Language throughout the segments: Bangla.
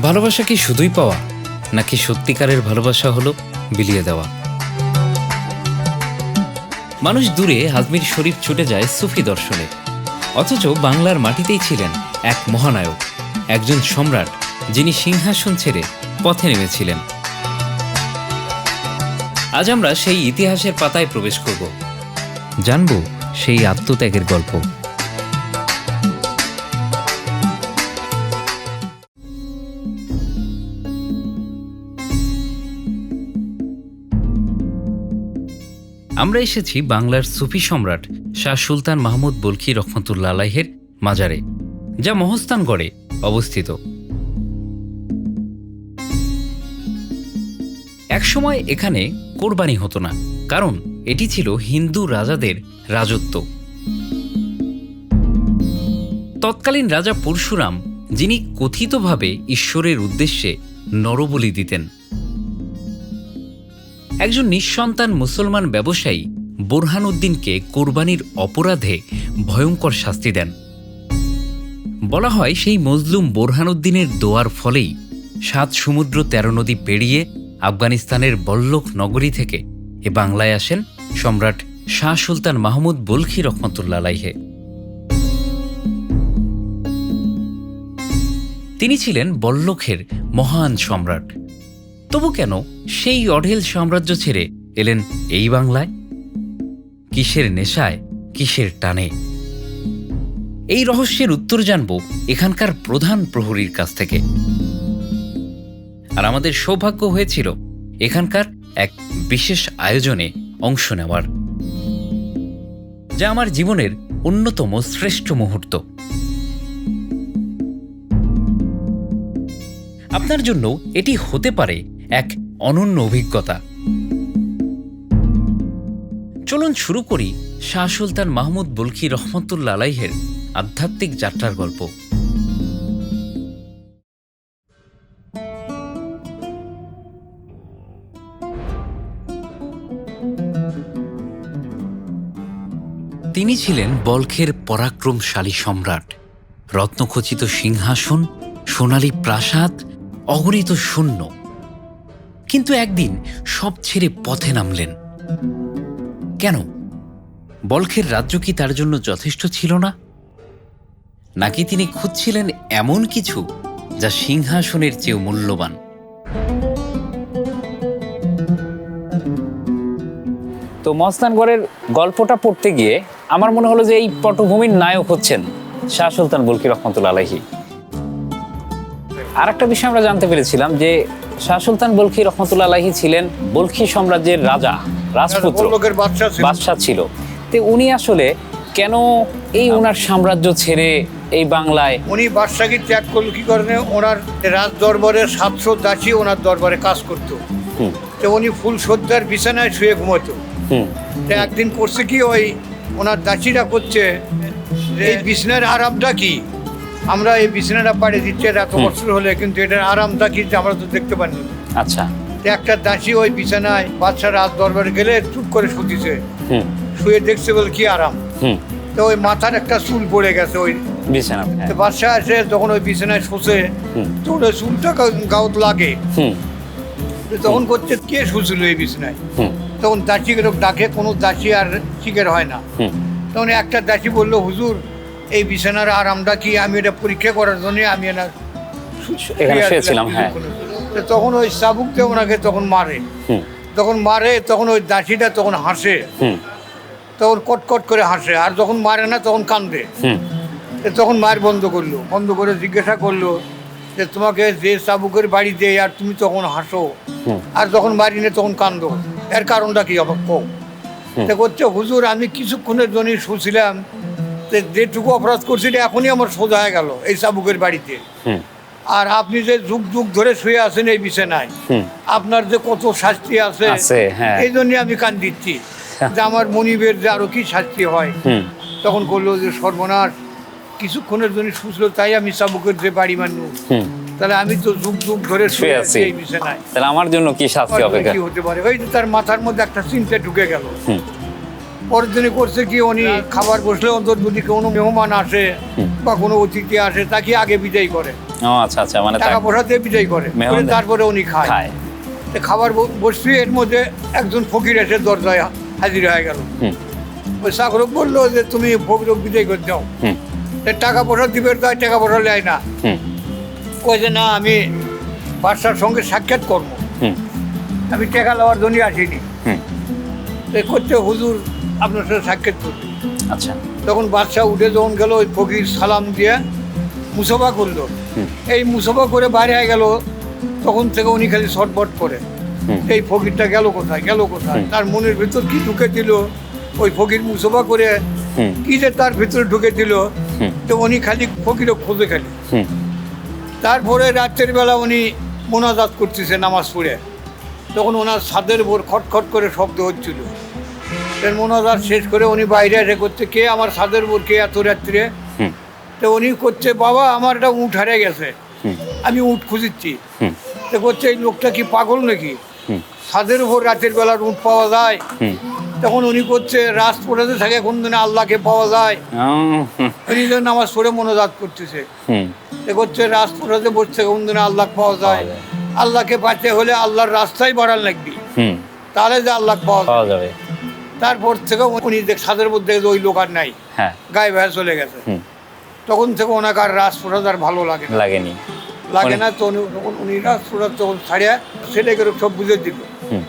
ভালোবাসা কি শুধুই পাওয়া, নাকি সত্যিকারের ভালোবাসা হলো বিলিয়ে দেওয়া? মানুষ দূরে হাজমির শরীফ ছুটে যায় সুফি দর্শনে। অথচ বাংলার মাটিতেই ছিলেন এক মহানায়ক, একজন সম্রাট যিনি সিংহাসন ছেড়ে পথে নেমেছিলেন। আজ আমরা সেই ইতিহাসের পাতায় প্রবেশ করব। জানব সেই আত্মত্যাগের গল্প। আমরা এসেছি বাংলার সুফি সম্রাট শাহ সুলতান মাহমুদ বলখি রহমতুল্লা আলাইহের মাজারে, যা মহস্তানগড়ে অবস্থিত। একসময় এখানে কোরবানি হতো না, কারণ এটি ছিল হিন্দু রাজাদের রাজত্ব। তৎকালীন রাজা পরশুরাম, যিনি কথিতভাবে ঈশ্বরের উদ্দেশ্যে নরবলি দিতেন একজন নিঃসন্তান মুসলমান ব্যবসায়ী বোরহানউদ্দিনকে কোরবানির অপরাধে ভয়ঙ্কর শাস্তি দেন। বলা হয় সেই মজলুম বোরহানউদ্দিনের দোয়ার ফলেই সাত সমুদ্র তেরো নদী পেরিয়ে আফগানিস্তানের বল্লক নগরী থেকে এ বাংলায় আসেন সম্রাট শাহ সুলতান মাহমুদ বলখি রহমতুল্লা আলাইহে। তিনি ছিলেন বল্লখের মহান সম্রাট। তবু কেন সেই অঢেল সাম্রাজ্য ছেড়ে এলেন এই বাংলায়? কিসের নেশায়, কিসের টানে? এই রহস্যের উত্তর জানব এখানকার প্রধান প্রহরীর কাছ থেকে। আর আমাদের সৌভাগ্য হয়েছিল এখানকার এক বিশেষ আয়োজনে অংশ নেওয়ার, যা আমার জীবনের অন্যতম শ্রেষ্ঠ মুহূর্ত। আপনার জন্য এটি হতে পারে এক অনন্য অভিজ্ঞতা। চলুন শুরু করি শাহ সুলতান মাহমুদ বলকি রহমতুল্লা আলাইহের আধ্যাত্মিক যাত্রার গল্প। তিনি ছিলেন বলখের পরাক্রমশালী সম্রাট। রত্নখচিত সিংহাসন, সোনালী প্রাসাদ, অগণিত শূন্য। কিন্তু একদিন সব ছেড়ে পথে নামলেন। কেন? বলখের রাজ্য কি তার জন্য যথেষ্ট ছিল না? নাকি তিনি খুঁজছিলেন এমন কিছু যা সিংহাসনের চেয়েও মূল্যবান? তো মস্তানগড়ের গল্পটা পড়তে গিয়ে আমার মনে হলো যে এই পটভূমির নায়ক হচ্ছেন শাহ সুলতান বলকি রহমতুল্লা আলহী আর একটা বিষয় আমরা জানতে পেরেছিলাম যে শাহ সুলতান বলখি রহমতুল্লা আলাহি ছিলেন বলখি সাম্রাজ্যের রাজা রাজপুত্র বাচ্চা বাদশাহ ছিল। তো উনি আসলে কেন এই ওনার সাম্রাজ্য ছেড়ে এই বাংলায় উনি বাদশাকে ত্যাগ করল কি কারণে? ওনার রাজ দরবারের সাতশো দাসী ওনার দরবারে কাজ করতো। তো উনি ফুল সজ্জার বিছানায় শুয়ে ঘুমোতো। তো একদিন করছে কি ওই ওনার দাসীরা করছে এই বিছানার আরামটা কি? আমরা এই বিছানাটা পাড়ে দিচ্ছি এত। বছর হলে কিন্তু এটার আরামটা কি যে আমরা তো দেখতে পাইনি আচ্ছা। একটা দাসী ওই বিছানায় বাদশা রাজ দরবারে গেলে চুপ করে শুতিছে। শুয়ে দেখছে বলে কি আরাম। তো ওই মাথার একটা চুল পড়ে গেছে ওই বিছানা হ্যাঁ। তো বাদশা আসে তখন ওই বিছানায় শুষে তো ওই চুলটা গাউত লাগে। তখন করছে কে শুছিল এই বিছানায়? তখন দাসী ডাকে কোনো দাসী আর শিকার হয় না। তখন একটা দাসী বলল হুজুর এই বিছানার আরামটা কি আমি এটা পরীক্ষা করার জন্য আমি এখানে শুয়েছিলাম হ্যাঁ। তখন ওই চাবুকতে ওনাকে তখন মারে। তখন মারে তখন ওই দাসীটা তখন হাসে। তখন কটকট করে হাসে আর যখন মারে না তখন কান্দে। তখন মায়ের বন্ধ করল বন্ধ করে জিজ্ঞাসা করল যে তোমাকে যে চাবুকের বাড়ি দেয় আর তুমি তখন হাসো। আর যখন বাড়ি নেই তখন কান্দো। এর কারণটা কি? অবাক। করছে হুজুর আমি কিছুক্ষণের জন্য শুছিলাম যেটুকু অপরাধ করছিল এখনই আমার সোজা হয়ে গেল এই চাবুকের বাড়িতে। আর আপনি যে যুগ যুগ ধরে শুয়ে আছেন এই বিছানায় আপনার যে কত শাস্তি আছে হ্যাঁ। এই জন্য আমি কান দিচ্ছি যে আমার মনিবের যে আরও কি শাস্তি হয় হুম। তখন করল যে সর্বনাশ কিছুক্ষণের জন্য শুছলো তাই আমি চাবুকের যে বাড়ি মানু তাহলে আমি তো যুগ যুগ ধরে শুয়ে আছি। এই বিছানায়। তাহলে আমার জন্য কি শাস্তি অপেক্ষা? কি হতে পারে? ওই যে তার মাথার মধ্যে একটা চিন্তা ঢুকে গেল। পরের দিনে করছে কি উনি খাবার বসলে অন্তত যদি কোনো মেহমান আসে বা কোনো অতিথি আসে তাকে আগে বিদায় করে। ও আচ্ছা আচ্ছা মানে টাকা পয়সা দিয়ে বিদায় করে তারপরে উনি খায়। খাবার বসছি এর মধ্যে একজন ফকির এসে দরজায় হাজির হয়ে গেল। ওই চাকরক বলল যে তুমি ফকিরক বিদায় করে দাও। তো টাকা পয়সা দিবে তাই টাকা পয়সা নেয় না। কই যে না আমি বাদশার সঙ্গে সাক্ষাৎ করব। আমি টাকা নেওয়ার জন্য আসিনি। করতে হুজুর আপনার সাথে সাক্ষাৎ করবে আচ্ছা। তখন বাদশাহ উঠে যখন গেল ওই ফকির সালাম দিয়ে মুসফা করল। এই মুসফা করে বাইরে গেল তখন থেকে উনি খালি শটবট করে। এই ফকিরটা গেল কোথায় গেল কোথায়? তার মনের ভিতর কি ঢুকে দিল? ওই ফকির মুসফা করে কি যে তার ভিতরে ঢুকে দিল? তো উনি খালি ফকিরও খোঁজে খালি। তারপরে রাত্রের বেলা উনি মোনাজাত করতেছে নামাজ পড়ে। তখন ওনার ছাদের উপর খটখট করে শব্দ হচ্ছিল। মোনাজাত শেষ করে উনি বাইরে এসে করছে কে আমার ছাদের উপর কে এত রাত্রে? তো উনি করছে বাবা আমার একটা উঠ হারে গেছে। আমি উঠ খুঁজিচ্ছি। তো করছে এই লোকটা কি পাগল নাকি? ছাদের উপর রাতের বেলা উঠ পাওয়া যায়। তখন উনি করছে রাত পড়াতে থাকে কোন দিনে আল্লাহকে পাওয়া যায়। উনি তো নামাজ পড়ে মনোজাত করতেছে। করছে রাজপুরাতে বসছে কোন দিনে আল্লাহ পাওয়া যায়। আল্লাহকে পাইতে হলে আল্লাহর রাস্তায় বাড়ান লাগবি। তাহলে যে আল্লাহ পাওয়া যাবে। তারপর থেকে উনি দেখ ছাদের মধ্যে ওই লোক আর নাই। হ্যাঁ। গায়ে ভয়ে চলে গেছে। তখন থেকে ওনাকে আর রাজপুরাত আর ভালো লাগে না। লাগেনি। লাগে না তো উনি- তখন উনি রাজপুরাত তখন ছাড়িয়া ছেলেকে সব বুঝে দিল। হুম।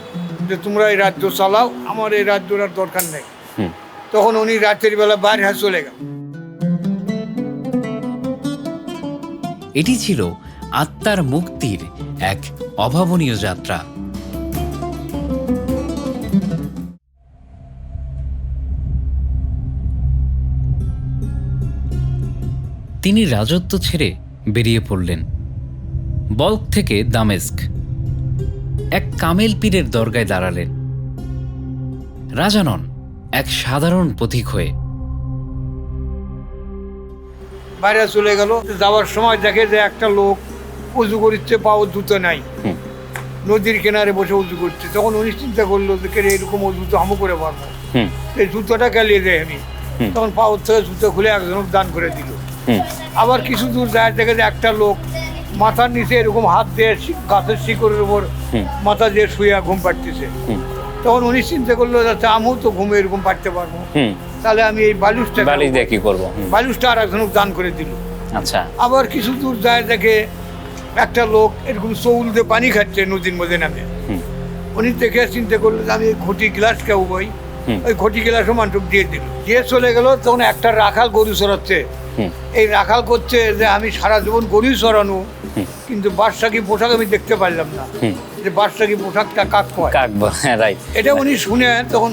যে তোমরা এই রাজ্য চালাও আমার এই রাজ্যর আর দরকার নেই। তখন উনি রাতের বেলা বাইরে হয়ে চলে গেল। এটি ছিল আত্মার মুক্তির এক অভাবনীয় যাত্রা। তিনি রাজত্ব ছেড়ে বেরিয়ে পড়লেন। বল্ক থেকে দামেস্ক। এক কামেল পীরের দরগায় দাঁড়ালেন। রাজা নন এক সাধারণ পথিক হয়ে। বাইরে চলে গেল। যাওয়ার সময় দেখে যে একটা লোক উজু করছে পাও জুতো নাই। নদীর কিনারে বসে উজু করছে। তখন উনি চিন্তা করল যে এরকম উজু তো আমও করে পারব এই জুতোটা গেলিয়ে দেয় আমি তখন পাওয়ার থেকে জুতো খুলে একজন দান করে দিল। আবার কিছু দূর যায় দেখে যে একটা লোক মাথার নিচে এরকম হাত দিয়ে গাছের শিকড়ের উপর মাথা দিয়ে শুয়ে ঘুম পাড়তেছে। তখন উনি চিন্তা করল যাতে আমিও তো ঘুমে এরকম পারতে পারব। তাহলে আমি এই বালুসটা বালিশ দিয়ে কি করব? বালুসটা আর একজন দান করে দিল। আচ্ছা। আবার কিছু দূর যায় দেখে একটা লোক এরকম চৌল দিয়ে পানি খাচ্ছে নদীর মধ্যে নামে। উনি দেখে চিন্তা করল যে আমি ঘটি গ্লাস খাব বই ওই ঘটি গ্লাসও মানুষ দিয়ে দিল। দিয়ে চলে গেল তখন একটা রাখাল গরু চড়াচ্ছে। এই রাখাল করছে যে আমি সারা জীবন গরু সরানো কিন্তু বাদশাকি পোশাক আমি দেখতে পারলাম না। যে বাদশাকি পোশাকটা কাক কাক রাইট এটা উনি শুনে তখন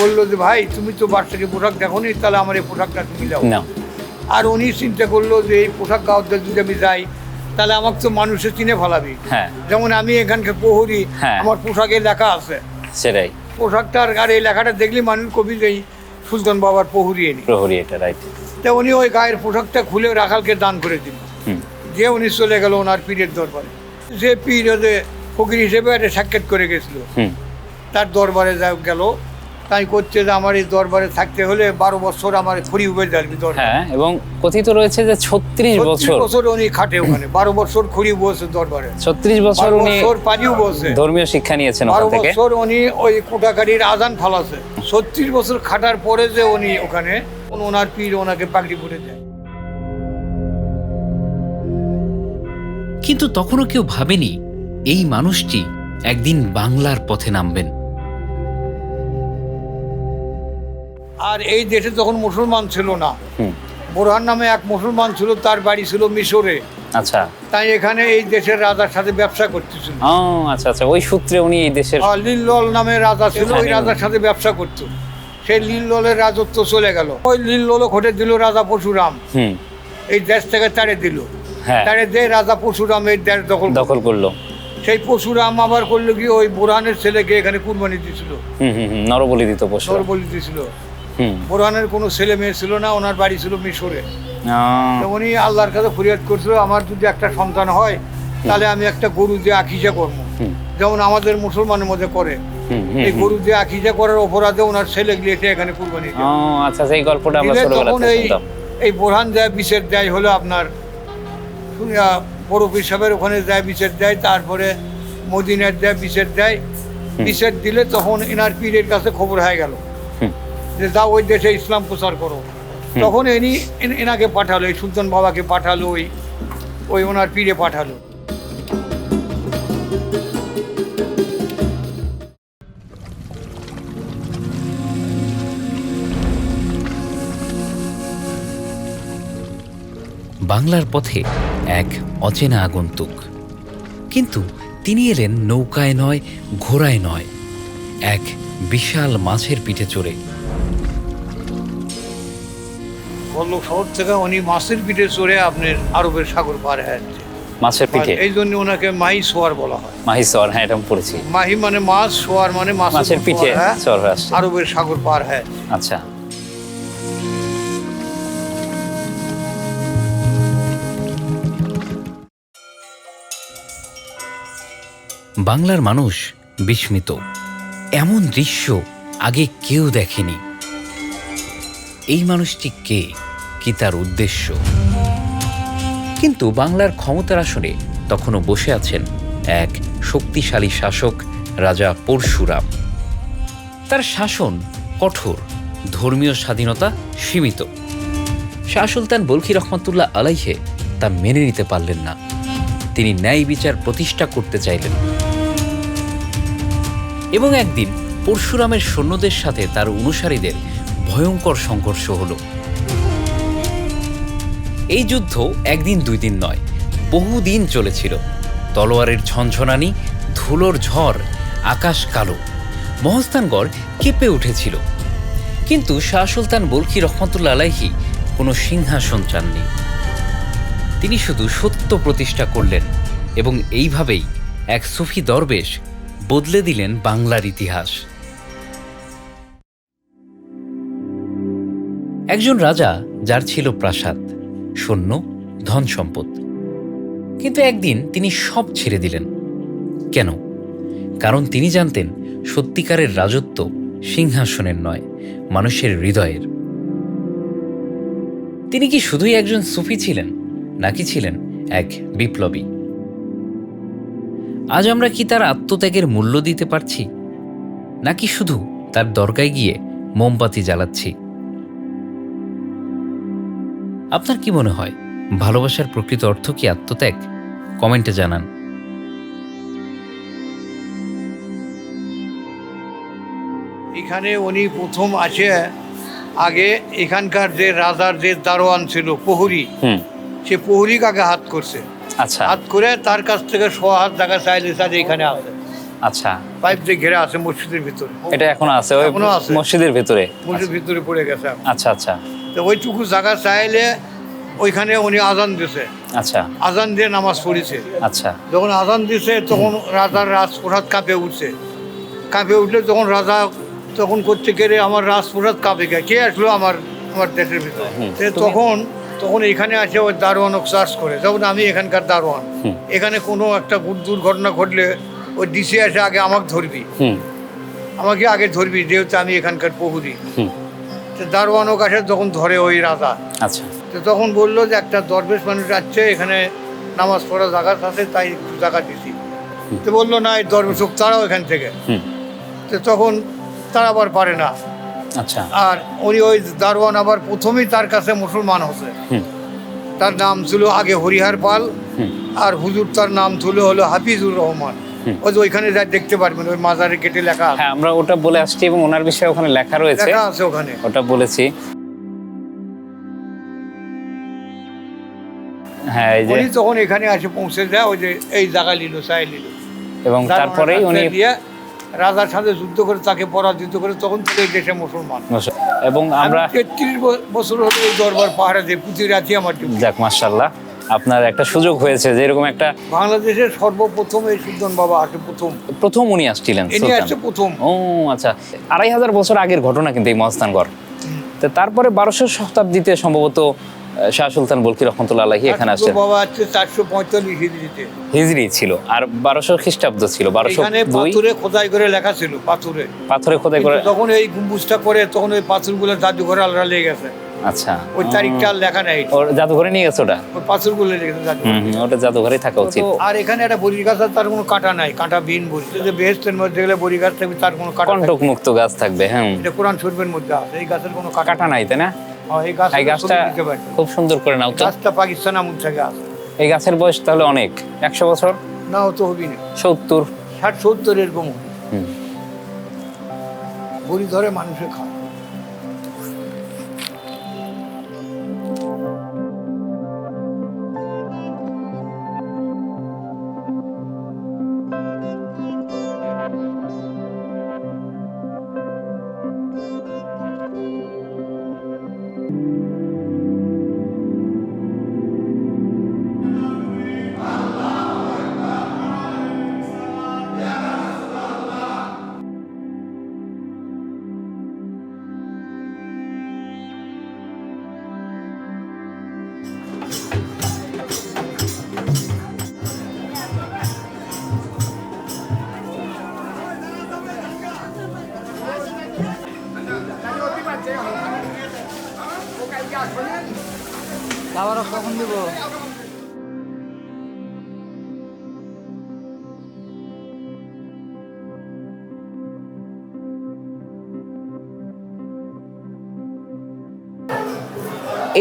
বলল যে ভাই তুমি তো বাদশাকি পোশাক দেখো নি তাহলে আমার এই পোশাকটা তুমি দাও। না। আর উনি চিন্তা করল যে এই পোশাক গাওয়ার যদি আমি যাই তাহলে আমাকে তো মানুষে চিনে ফেলাবি। হ্যাঁ। যেমন আমি এখানকার প্রহরী হ্যাঁ। আমার পোশাকে লেখা আছে। সেটাই। পোশাকটার আর এই লেখাটা দেখলি মানুষ কবি এই সুলতান বাবার প্রহরী এনে। প্রহরী এটা রাইট তা উনি ওই গায়ের পোশাকটা খুলে রাখালকে দান করে দিল যে উনি চলে গেল ওনার পীরের দরবারে। যে পীর ফকির হিসেবে একটা সাক্ষাৎ করে গেছিল। তার দরবারে যা গেল তাই করছে যে আমার এই দরবারে থাকতে হলে বারো বছর আমার খড়ি উবে যাবি দরবার হ্যাঁ এবং কথিত রয়েছে যে ছত্রিশ বছর বছর উনি খাটে ওখানে। বারো বছর খড়ি বসে দরবারে। ছত্রিশ বছর উনি বছর পানিও বসে। ধর্মীয় শিক্ষা নিয়েছেন বারো বছর উনি ওই কোটাকারির আজান ফালাছে। ছত্রিশ বছর খাটার পরে যে উনি ওখানে ওনার পীর ওনাকে পাগড়ি পরে যায় কিন্তু তখনও কেউ ভাবেনি এই মানুষটি একদিন বাংলার পথে নামবেন। আর এই দেশে তখন মুসলমান ছিল না বোরহান নামে এক মুসলমান ছিল তার বাড়ি ছিল মিশরে। আচ্ছা। তাই এখানে এই দেশের রাজার সাথে ব্যবসা করতেছিল। আচ্ছা আচ্ছা ওই সূত্রে উনি এই দেশের লিল্লল নামে রাজা ছিল ওই রাজার সাথে ব্যবসা করত। সেই লিল্ললের রাজত্ব চলে গেল। ওই লিল্ললও ঘটে দিল রাজা পরশুরাম। এই দেশ থেকে তাড়ে দিল। হ্যাঁ। তাড়ে দিয়ে রাজা পরশুরাম এই দেশ দখল দখল করল। সেই পরশুরাম আবার করল কি ওই বোরহানের ছেলেকে এখানে কুরবানি দিয়েছিল হুম হুম হুম নরবলি দিত পশু সর বলি দিয়েছিল হুম। বোরহানের কোনো ছেলে মেয়ে ছিল না ওনার বাড়ি ছিল মিশরে। তো উনি আল্লাহর কাছে ফরিয়াদ করছিল আমার যদি একটা সন্তান হয় তাহলে আমি একটা গরু দিয়ে আকিজা করব। যেমন আমাদের মুসলমানের মধ্যে করে। এই। গরু যে আকিজা করার অপরাধে ওনার ছেলে গিয়েছে এখানে কুরবানি ও আচ্ছা সেই গল্পটা আমরা ছোটবেলাতে এই শুনতাম। এই বোরহান দেয় বিচের দেয় হলো আপনার বড় হিসাবের ওখানে যায় বিচের দেয় তারপরে মদিনার দেয় বিচের দেয় বিচের দিলে তখন এনার পীরের কাছে খবর হয়ে গেল। যে যাও ওই দেশে ইসলাম প্রচার করো। তখন এনি এনাকে পাঠালো এই সুলতান বাবাকে পাঠালো ওই ওই ওনার পীরে পাঠালো। বাংলার পথে এক অচেনা আগন্তুক। কিন্তু তিনি এলেন নৌকায় নয় ঘোড়ায় নয় এক বিশাল মাছের পিঠে চড়ে। বল্লভ শহর থেকে উনি মাছের পিঠে চড়ে আপনার আরবের সাগর পার হয়ে মাছের পিঠে? এই জন্য ওনাকে মাই সোয়ার বলা হয়। মাহিসর হ্যাঁ এটা পড়েছি। মাহি মানে মাছ সোয়ার মানে মাছের পিঠে হ্যাঁ? আরবের সাগর পার হ্যাঁ আচ্ছা। বাংলার মানুষ বিস্মিত। এমন দৃশ্য আগে কেউ দেখেনি। এই মানুষটি কে? কি তার উদ্দেশ্য? কিন্তু বাংলার ক্ষমতার আসনে তখনও বসে আছেন এক শক্তিশালী শাসক রাজা পরশুরাম। তার শাসন কঠোর, ধর্মীয় স্বাধীনতা সীমিত। শাহ সুলতান বলখি রহমতুল্লাহ আলাইহে তা মেনে নিতে পারলেন না। তিনি ন্যায় বিচার প্রতিষ্ঠা করতে চাইলেন। এবং একদিন পরশুরামের সৈন্যদের সাথে তার অনুসারীদের ভয়ঙ্কর সংঘর্ষ হলো। এই যুদ্ধ একদিন দুই দিন নয়, বহুদিন চলেছিল। তলোয়ারের ঝনঝনানি, ধুলোর ঝড়, আকাশ কালো মহস্তানগড় কেঁপে উঠেছিল। কিন্তু শাহ সুলতান বলখি রহমতুল্লা আলাইহি কোনো সিংহাসন চাননি। তিনি শুধু সত্য প্রতিষ্ঠা করলেন এবং এইভাবেই এক সুফি দরবেশ বদলে দিলেন বাংলার ইতিহাস। একজন রাজা, যার ছিল প্রাসাদ, সৈন্য, ধন সম্পদ। কিন্তু একদিন তিনি সব ছেড়ে দিলেন। কেন? কারণ তিনি জানতেন, সত্যিকারের রাজত্ব সিংহাসনের নয়, মানুষের হৃদয়ের। তিনি কি শুধুই একজন সুফি ছিলেন, নাকি ছিলেন এক বিপ্লবী? আজ আমরা কি তার আত্মত্যাগের মূল্য দিতে পারছি? নাকি শুধু তার দরগায় গিয়ে মোমবাতি জ্বালাচ্ছি? আপনার কি মনে হয় ভালোবাসার প্রকৃত অর্থ কি আত্মত্যাগ? কমেন্টে জানান। এখানে উনি প্রথম আসে আগে এখানকার যে রাজার যে দারোয়ান ছিল প্রহরী হুম। সে প্রহরী কাকে হাত করছে? আচ্ছা। হাত করে তার কাছ থেকে ছ হাত জায়গা চাইলে চাইলে এখানে আছে। আচ্ছা। পাইপ দিয়ে ঘেরা আছে মসজিদের ভিতরে। এটা এখনও আছে ওই। মসজিদের ভিতরে? মসজিদের ভিতরে পড়ে গেছে। আচ্ছা আচ্ছা। তো ওইটুকু জায়গা চাইলে ওইখানে উনি আজান দিছে। আচ্ছা। আজান দিয়ে নামাজ পড়েছে। আচ্ছা। যখন আজান দিছে তখন রাজার রাজপ্রসাদ কাঁপে উঠছে। কাঁপে উঠলে তখন রাজা তখন করতে গেলে আমার রাজপ্রসাদ কাঁপে গে কে আসলো আমার আমার দেশের ভিতরে। তখন তখন এখানে আসে ওই দারোয়ানক চার্জ করে। তখন আমি এখানকার দারোয়ান এখানে কোনো একটা দুর্ঘটনা ঘটলে ওই ডিসি আসে আগে আমাকে ধরবি। আমাকে আগে ধরবি যেহেতু আমি এখানকার প্রহরী তো দারোয়ানক আসে তখন ধরে ওই রাজা। আচ্ছা। তো তখন বলল যে একটা দরবেশ মানুষ যাচ্ছে এখানে নামাজ পড়া জায়গা আছে তাই একটু জায়গা দিছি। তো বলল না এই দরবেশ তারাও এখান থেকে। তো তখন তারা আবার পারে না। আচ্ছা। আর উনি ওই দারোয়ান আবার প্রথমেই তার কাছে মুসলমান হচ্ছে তার নাম ছিল আগে হরিহার পাল আর হুজুর তার নাম ছিল হলো হাফিজুর রহমান। ওই যে ওইখানে যা দেখতে পারবেন ওই লেখা হ্যাঁ আমরা ওটা বলে আসছি এবং ওনার বিষয়ে ওখানে লেখা রয়েছে। লেখা আছে ওখানে। ওটা বলেছি। হ্যাঁ এই যে উনি তখন এখানে আসে পৌঁছে যায় ওই যে এই জায়গা নিল চাই নিল। এবং তারপরেই উনি রাজার সাথে যুদ্ধ করে তাকে পরাজিত করে তখন থেকে দেশে মুসলমান। এবং আমরা তেত্রিশ বছর হলো এই দরবার পাহাড়ে যে পুঁথি রাখি আমার। যাক মার্শাল্লাহ আপনার একটা সুযোগ হয়েছে যে এরকম একটা বাংলাদেশের সর্বপ্রথম এই সুলতান বাবা আসে প্রথম। প্রথম উনি আসছিলেন ইনি। আসছে প্রথম। ও আচ্ছা। আড়াই হাজার বছর আগের ঘটনা কিন্তু এই মহস্তানগড় তো তারপরে বারোশো শতাব্দীতে সম্ভবত শাহ সুলতান বলকি আলাহি এখানে আসছেন। বাবা হচ্ছে চারশো পঁয়তাল্লিশ হিজড়িতে। হিজরি ছিল। আর বারোশো খ্রিস্টাব্দ ছিল বারোশো পাথরে খোদাই করে লেখা ছিল পাথরে। পাথরে খোদাই করে কিন্তু যখন এই গম্বুজটা করে তখন ওই পাথরগুলো জাদুঘরে আলাদা লেগে গেছে। আচ্ছা। ওই তারিখটা লেখা নেই। ওর জাদুঘরে নিয়ে গেছে ওটা? ওই পাথরগুলো লেগে গেছে জাদুঘরে। হুম হুম, ওটা জাদুঘরেই থাকা উচিত। আর এখানে একটা বড়ি গাছ আছে, তার কোনো কাটা নাই কাঁটা বিন বড়ি। যে বেহেস্তের মধ্যে গেলে বড়ি গাছ থাকবে তার কোনো কাটা কণ্টক মুক্ত গাছ থাকবে হ্যাঁ। এটা কোরআন শরীফের মধ্যে আছে এই গাছের কোনো কাটা নাই তাই না? এই গাছ এই গাছটা খুব সুন্দর করে নাও তো। গাছটা পাকিস্তান আমল থেকে আছে। এই গাছের বয়স তাহলে অনেক একশো বছর? নাও তো হবি না। সত্তর। ষাট সত্তর এরকম। বড়ি ধরে মানুষে খায়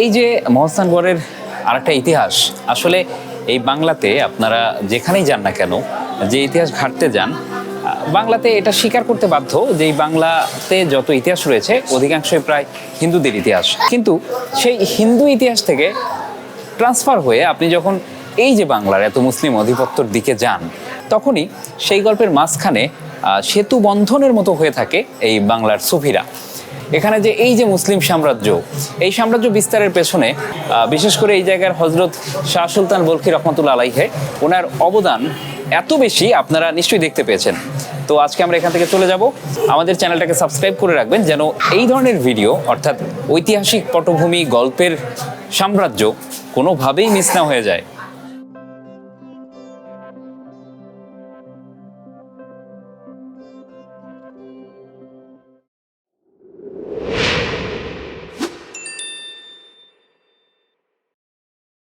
এই যে মহস্তানগড়ের আরেকটা ইতিহাস, আসলে এই বাংলাতে আপনারা যেখানেই যান না কেন, যে ইতিহাস ঘাটতে যান, বাংলাতে এটা স্বীকার করতে বাধ্য যে এই বাংলাতে যত ইতিহাস রয়েছে, অধিকাংশই প্রায় হিন্দুদের ইতিহাস। কিন্তু সেই হিন্দু ইতিহাস থেকে ট্রান্সফার হয়ে আপনি যখন এই যে বাংলার এত মুসলিম আধিপত্যর দিকে যান, তখনই সেই গল্পের মাঝখানে সেতু বন্ধনের মতো হয়ে থাকে এই বাংলার সুফিরা। এখানে যে এই যে মুসলিম সাম্রাজ্য, এই সাম্রাজ্য বিস্তারের পেছনে বিশেষ করে এই জায়গার হজরত শাহ সুলতান বলকি রহমতুল্লা আলাইহে, ওনার অবদান এত বেশি আপনারা নিশ্চয়ই দেখতে পেয়েছেন। তো আজকে আমরা এখান থেকে চলে যাব। আমাদের চ্যানেলটাকে সাবস্ক্রাইব করে রাখবেন যেন এই ধরনের ভিডিও, অর্থাৎ ঐতিহাসিক পটভূমি, গল্পের সাম্রাজ্য কোনোভাবেই মিস না হয়ে যায়।